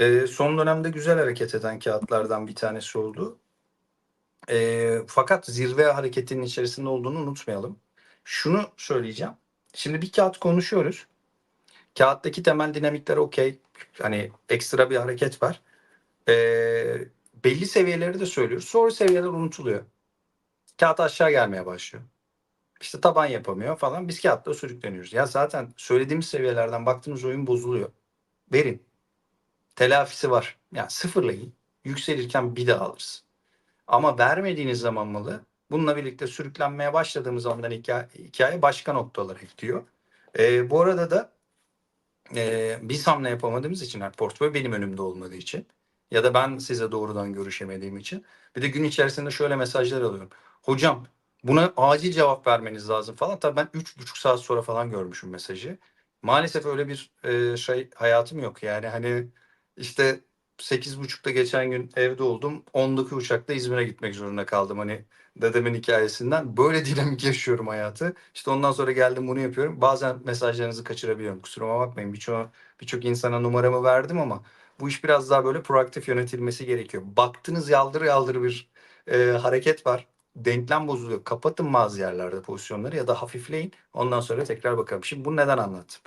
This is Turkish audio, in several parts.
Eee, son dönemde güzel hareket eden kağıtlardan bir tanesi oldu. Eee, fakat zirve hareketinin içerisinde olduğunu unutmayalım. Şunu söyleyeceğim. Şimdi bir kağıt konuşuyoruz. Kağıttaki temel dinamikler okey. Hani ekstra bir hareket var. Eee, belli seviyeleri de söylüyoruz. Sonra seviyeler unutuluyor. Kağıt aşağı gelmeye başlıyor. İşte taban yapamıyor falan. Biz kağıtta sürükleniyoruz. Ya zaten söylediğimiz seviyelerden baktığınız oyun bozuluyor. Verin. Telafisi var. Yani sıfırlayın. Yükselirken bir daha alırız. Ama vermediğiniz zaman malı bununla birlikte sürüklenmeye başladığımız zamandan hikaye, hikaye başka noktalara gidiyor. Ee, bu arada da e, biz hamle yapamadığımız için yani portföy benim önümde olmadığı için ya da ben size doğrudan görüşemediğim için bir de gün içerisinde şöyle mesajlar alıyorum. Hocam buna acil cevap vermeniz lazım falan. Tabii ben üç buçuk saat sonra falan görmüşüm mesajı. Maalesef öyle bir e, şey hayatım yok. Yani hani işte sekiz buçukta geçen gün evde oldum. 10'daki uçakta İzmir'e gitmek zorunda kaldım. Hani dedemin hikayesinden. Böyle dinamik yaşıyorum hayatı. İşte ondan sonra geldim bunu yapıyorum. Bazen mesajlarınızı kaçırabiliyorum. Kusuruma bakmayın. Birçok birçok insana numaramı verdim ama bu iş biraz daha böyle proaktif yönetilmesi gerekiyor. Baktınız yaldır yaldır bir e, hareket var. Denklem bozuluyor. Kapatın bazı yerlerde pozisyonları ya da hafifleyin. Ondan sonra tekrar bakalım. Şimdi bunu neden anlattım?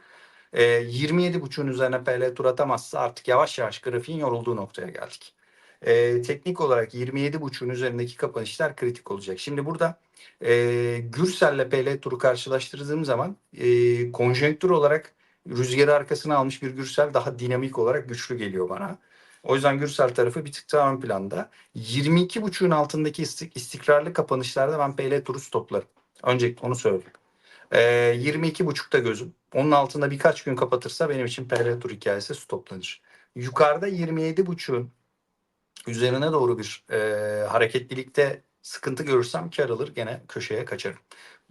E, 27.5'un üzerine PL tur atamazsa artık yavaş yavaş grafiğin yorulduğu noktaya geldik. E, teknik olarak 27.5'un üzerindeki kapanışlar kritik olacak. Şimdi burada e, Gürsel'le PL turu karşılaştırdığım zaman e, konjonktür olarak rüzgarı arkasına almış bir Gürsel daha dinamik olarak güçlü geliyor bana. O yüzden Gürsel tarafı bir tık daha ön planda. 22.5'un altındaki istik- istikrarlı kapanışlarda ben PL turu stoplarım. Öncelikle onu söyleyeyim. Ee, 22.5'ta gözüm. Onun altında birkaç gün kapatırsa benim için PL tur hikayesi stoplanır. Yukarıda 27.5'un üzerine doğru bir e, hareketlilikte sıkıntı görürsem kar alır gene köşeye kaçarım.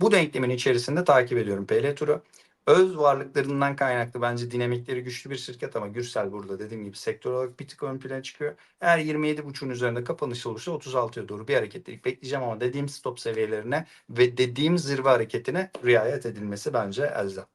Bu denklemin içerisinde takip ediyorum PL turu. Öz varlıklarından kaynaklı bence dinamikleri güçlü bir şirket ama Gürsel burada dediğim gibi sektör olarak bir tık ön plana çıkıyor. Eğer 27.5'un üzerinde kapanış olursa 36'ya doğru bir hareketlilik bekleyeceğim ama dediğim stop seviyelerine ve dediğim zirve hareketine riayet edilmesi bence elzem.